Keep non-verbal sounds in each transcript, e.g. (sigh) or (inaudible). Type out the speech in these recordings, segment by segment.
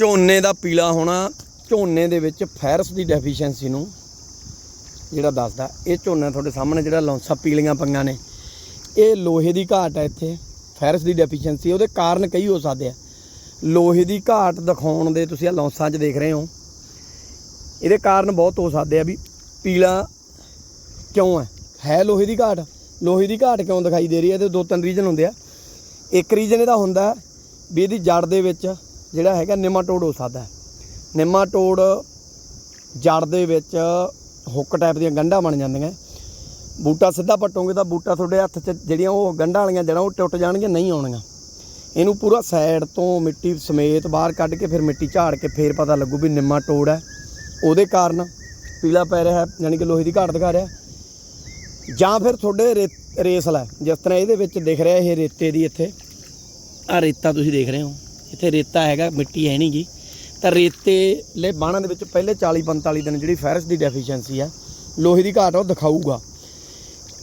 ਝੋਨੇ ਦਾ ਪੀਲਾ ਹੋਣਾ ਝੋਨੇ ਦੇ ਵਿੱਚ ਫੈਰਸ ਦੀ ਡੈਫੀਸ਼ੀਐਂਸੀ ਨੂੰ ਜਿਹੜਾ ਦੱਸਦਾ, ਇਹ ਝੋਨਾ ਤੁਹਾਡੇ ਸਾਹਮਣੇ ਜਿਹੜਾ ਲੌਂਸਾ ਪੀਲੀਆਂ ਪੰਗਾਂ ਨੇ, ਇਹ ਲੋਹੇ ਦੀ ਘਾਟ ਹੈ ਇੱਥੇ ਫੈਰਸ ਦੀ ਡੈਫੀਸ਼ੀਐਂਸੀ ਉਹਦੇ ਕਾਰਨ ਕਈ ਹੋ ਸਕਦੇ ਆ। ਲੋਹੇ ਦੀ ਘਾਟ ਦਿਖਾਉਣ ਦੇ ਤੁਸੀਂ ਆ ਲੌਂਸਾਂ 'ਚ ਦੇਖ ਰਹੇ ਹੋ, ਇਹਦੇ ਕਾਰਨ ਬਹੁਤ ਹੋ ਸਕਦੇ ਆ ਵੀ ਪੀਲਾ ਕਿਉਂ ਹੈ ਹੈ ਲੋਹੇ ਦੀ ਘਾਟ? ਲੋਹੇ ਦੀ ਘਾਟ ਕਿਉਂ ਦਿਖਾਈ ਦੇ ਰਹੀ ਹੈ ਇਹਦੇ ਦੋ ਤਿੰਨ ਰੀਜਨ ਹੁੰਦੇ ਆ। ਇੱਕ ਰੀਜਨ ਇਹਦਾ ਹੁੰਦਾ ਵੀ ਇਹਦੀ ਜੜ ਦੇ ਵਿੱਚ ਜਿਹੜਾ ਹੈਗਾ ਨਿਮਾਟੋਡ ਹੋ ਸਕਦਾ ਹੈ। ਨਿਮਾਟੋਡ ਜੜ ਦੇ ਵਿੱਚ ਹੁੱਕ ਟਾਈਪ ਦੀਆਂ ਗੰਢਾਂ ਬਣ ਜਾਂਦੀਆਂ ਬੂਟਾ ਸਿੱਧਾ ਪੱਟੋਗੇ ਤਾਂ ਬੂਟਾ ਤੁਹਾਡੇ ਹੱਥ 'ਚ ਜਿਹੜੀਆਂ ਉਹ ਗੰਢਾਂ ਵਾਲੀਆਂ ਜੜਾਂ ਉਹ ਟੁੱਟ ਜਾਣਗੀਆਂ, ਨਹੀਂ ਆਉਣਗੀਆਂ। ਇਹਨੂੰ ਪੂਰਾ ਸਾਈਡ ਤੋਂ ਮਿੱਟੀ ਸਮੇਤ ਬਾਹਰ ਕੱਢ ਕੇ ਫਿਰ ਮਿੱਟੀ ਝਾੜ ਕੇ ਫਿਰ ਪਤਾ ਲੱਗੂ ਵੀ ਨਿਮਾਟੋਡ ਹੈ। ਉਹਦੇ ਕਾਰਨ ਪੀਲਾ ਪੈ ਰਿਹਾ ਹੈ, ਯਾਨੀ ਕਿ ਲੋਹੇ ਦੀ ਘਾਟ ਦਿਖਾ ਰਿਹਾ ਜਾਂ ਫਿਰ ਤੁਹਾਡੇ ਰੇ- ਰੇਸਲ ਹੈ। ਜਿਸ ਤਰ੍ਹਾਂ ਇਹਦੇ ਵਿੱਚ ਦਿਖ ਰਿਹਾ ਇਹ ਰੇਤੇ ਦੀ ਇੱਥੇ। ਆ ਰੇਤਾ ਤੁਸੀਂ ਦੇਖ ਰਹੇ ਹੋ। ਇੱਥੇ ਰੇਤਾ ਹੈਗਾ, ਮਿੱਟੀ ਹੈ ਨਹੀਂ ਗੀ ਤਾਂ ਰੇਤੇ ਲੈ ਬਾਣਾ ਦੇ ਵਿੱਚ ਪਹਿਲੇ 40 45 ਦਿਨ ਜਿਹੜੀ ਫੈਰਸ ਦੀ ਡੈਫੀਸ਼ੀਐਂਸੀ ਆ, ਲੋਹੇ ਦੀ ਘਾਟ ਉਹ ਦਿਖਾਊਗਾ।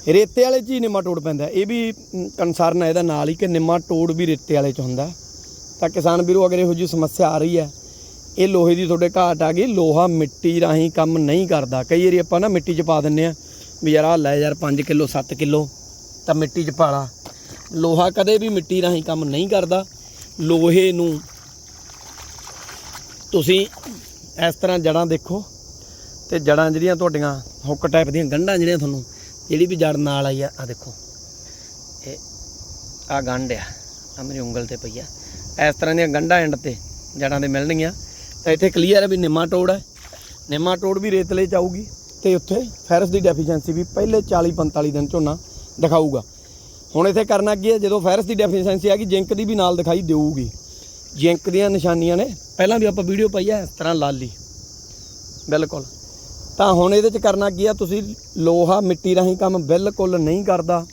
ਰੇਤੇ ਵਾਲੇ 'ਚ ਹੀ ਨਿਮਾਟੋਡ ਪੈਂਦਾ ਇਹ ਵੀ ਕਨਸਰਨ ਹੈ ਇਹਦਾ ਨਾਲ ਹੀ ਕਿ ਨਿਮਾਟੋਡ ਵੀ ਰੇਤੇ ਵਾਲੇ 'ਚ ਹੁੰਦਾ ਤਾਂ ਕਿਸਾਨ ਵੀਰੋ, ਅਗਰ ਇਹੋ ਜਿਹੀ ਸਮੱਸਿਆ ਆ ਰਹੀ ਹੈ, ਇਹ ਲੋਹੇ ਦੀ ਤੁਹਾਡੇ ਘਾਟ ਆ ਗਈ, ਲੋਹਾ ਮਿੱਟੀ ਰਾਹੀਂ ਕੰਮ ਨਹੀਂ ਕਰਦਾ। ਕਈ ਵਾਰੀ ਆਪਾਂ ਨਾ ਮਿੱਟੀ 'ਚ ਪਾ ਦਿੰਨੇ ਆ ਵੀ ਯਾਰ ਆ ਲੈ ਯਾਰ 5 ਕਿਲੋ 7 ਕਿਲੋ, ਤਾਂ ਮਿੱਟੀ 'ਚ ਪਾ ਲਾ। ਲੋਹਾ ਕਦੇ ਵੀ ਮਿੱਟੀ ਰਾਹੀਂ ਕੰਮ ਨਹੀਂ ਕਰਦਾ। ਲੋਹੇ ਨੂੰ ਤੁਸੀਂ ਇਸ ਤਰ੍ਹਾਂ ਜੜਾਂ ਦੇਖੋ ਤੇ ਜੜਾਂ ਜਿਹੜੀਆਂ ਤੁਹਾਡੀਆਂ ਹੁੱਕ ਟਾਈਪ ਦੀਆਂ ਗੰਢਾਂ ਜਿਹੜੀਆਂ ਤੁਹਾਨੂੰ, ਜਿਹੜੀ ਵੀ ਜੜ ਨਾਲ ਆਈ ਆ ਆ ਦੇਖੋ। ਇਹ ਆ ਗੰਢ ਆ ਆ ਮੇਰੀ ਉਂਗਲ ਤੇ ਪਈ ਆ। ਇਸ ਤਰ੍ਹਾਂ ਦੀਆਂ ਗੰਢਾਂ ਐਂਡ ਤੇ ਜੜਾਂ ਦੇ ਮਿਲਣਗੀਆਂ। ਤਾਂ ਇੱਥੇ ਕਲੀਅਰ ਹੈ ਵੀ ਨਿਮਾਟੋਡ ਹੈ ਨਿਮਾਟੋਡ ਵੀ ਰੇਤਲੇ ਚ ਆਊਗੀ ਤੇ ਉੱਥੇ ਫੈਰਸ ਦੀ ਡੈਫੀਸ਼ੀਐਂਸੀ ਵੀ ਪਹਿਲੇ 40 45 ਦਿਨ ਝੋਨਾ ਦਿਖਾਊਗਾ। ਹੁਣ ਇੱਥੇ ਕਰਨਾ ਕੀ ਹੈ? ਜਦੋਂ ਫੈਰਸ ਦੀ ਡੈਫੀਸ਼ੀਐਂਸੀ ਆ ਗਈ ਜਿੰਕ ਦੀ ਵੀ ਨਾਲ ਦਿਖਾਈ ਦੇਊਗੀ। ਜਿੰਕ ਦੀਆਂ ਨਿਸ਼ਾਨੀਆਂ ਨੇ। ਪਹਿਲਾਂ ਵੀ ਆਪਾਂ ਵੀਡੀਓ ਪਾਈ ਹੈ ਇਸ ਤਰ੍ਹਾਂ ਲਾਲੀ। ਬਿਲਕੁਲ। ਤਾਂ ਹੁਣ ਇਹਦੇ ਚ ਕਰਨਾ ਕੀ ਆ? ਤੁਸੀਂ ਲੋਹਾ ਮਿੱਟੀ ਰਾਹੀਂ ਕੰਮ ਬਿਲਕੁਲ ਨਹੀਂ ਕਰਦਾ।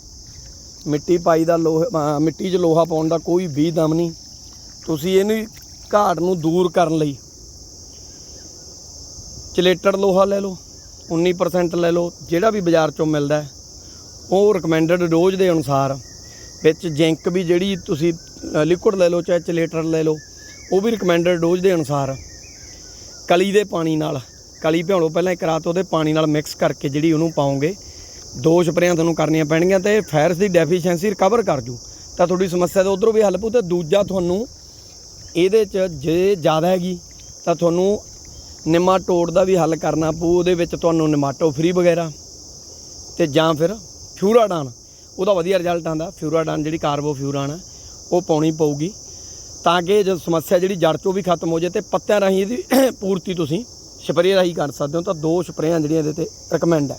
ਮਿੱਟੀ ਪਾਈ ਦਾ ਲੋਹਾ ਮਿੱਟੀ 'ਚ ਲੋਹਾ ਪਾਉਣ ਦਾ ਕੋਈ ਵੀ ਦਮ ਨਹੀਂ। ਤੁਸੀਂ ਇਹਨੂੰ ਘਾਟ ਨੂੰ ਦੂਰ ਕਰਨ ਲਈ ਚਲੇਟਡ ਲੋਹਾ ਲੈ ਲਓ 19% ਲੈ ਲਓ ਜਿਹੜਾ ਵੀ ਬਾਜ਼ਾਰ 'ਚੋਂ ਮਿਲਦਾ ਹੈ। ਉਹ ਰეკਮੈਂਡਡ ਡੋਜ਼ ਦੇ ਅਨੁਸਾਰ, ਵਿੱਚ ਜ਼ਿੰਕ ਵੀ ਜਿਹੜੀ ਤੁਸੀਂ ਲਿਕੁਇਡ ਲੈ ਲਓ, ਚਾਹੇ ਚਲੇਟਰ ਲੈ ਲਓ, ਉਹ ਵੀ ਰეკਮੈਂਡਡ ਡੋਜ਼ ਦੇ ਅਨੁਸਾਰ ਕਲੀ ਦੇ ਪਾਣੀ ਨਾਲ, ਕਲੀ ਭਿਉਂ ਪਹਿਲਾਂ ਇੱਕ ਰਾਤ ਉਹਦੇ ਪਾਣੀ ਨਾਲ ਮਿਕਸ ਕਰਕੇ ਜਿਹੜੀ ਉਹਨੂੰ ਪਾਉਂਗੇ ਦੋ ਸਪਰੇਆਂ ਤੁਹਾਨੂੰ ਕਰਨੀਆਂ ਪੈਣਗੀਆਂ ਤੇ ਫੈਰਸ ਦੀ ਡੈਫੀਸ਼ੀਐਂਸੀ ਰਿਕਵਰ ਕਰ ਜੂ। ਤਾਂ ਤੁਹਾਡੀ ਸਮੱਸਿਆ ਦਾ ਉਧਰੋਂ ਵੀ ਹੱਲ ਪਊ ਤੇ ਦੂਜਾ ਤੁਹਾਨੂੰ ਇਹਦੇ 'ਚ ਜੇ ਜ਼ਿਆਦਾ ਹੈਗੀ, ਤਾਂ ਤੁਹਾਨੂੰ ਨਿਮਾਟੋਡ ਦਾ ਵੀ ਹੱਲ ਕਰਨਾ ਪਊ, ਉਹਦੇ ਵਿੱਚ ਤੁਹਾਨੂੰ ਨਿਮਾਟੋ ਫ੍ਰੀ ਵਗੈਰਾ ਤੇ ਜਾਂ ਫਿਰ ਫਿਊਰਾਡਾਨ। ਉਹਦਾ ਵਧੀਆ ਰਿਜ਼ਲਟ ਆਂਦਾ ਫਿਊਰਾਡਾਨ ਜਿਹੜੀ ਕਾਰਬੋ ਫਿਊਰਾਨ ਹੈ ਉਹ ਪਾਉਣੀ ਪਊਗੀ। ਤਾਂ ਕਿ ਜਦ ਸਮੱਸਿਆ ਜਿਹੜੀ ਜੜ ਚੋਂ ਵੀ ਖਤਮ ਹੋ ਜਾਏ ਤੇ ਪੱਤਿਆਂ ਰਾਹੀਂ ਇਹਦੀ (coughs) ਪੂਰਤੀ ਤੁਸੀਂ ਸਪਰੇਅ ਰਾਹੀਂ ਕਰ ਸਕਦੇ ਹੋ। ਤਾਂ ਦੋ ਸਪਰੇਆਂ ਜਿਹੜੀਆਂ ਇਹਦੇ ਤੇ ਰეკਮੈਂਡ ਹੈ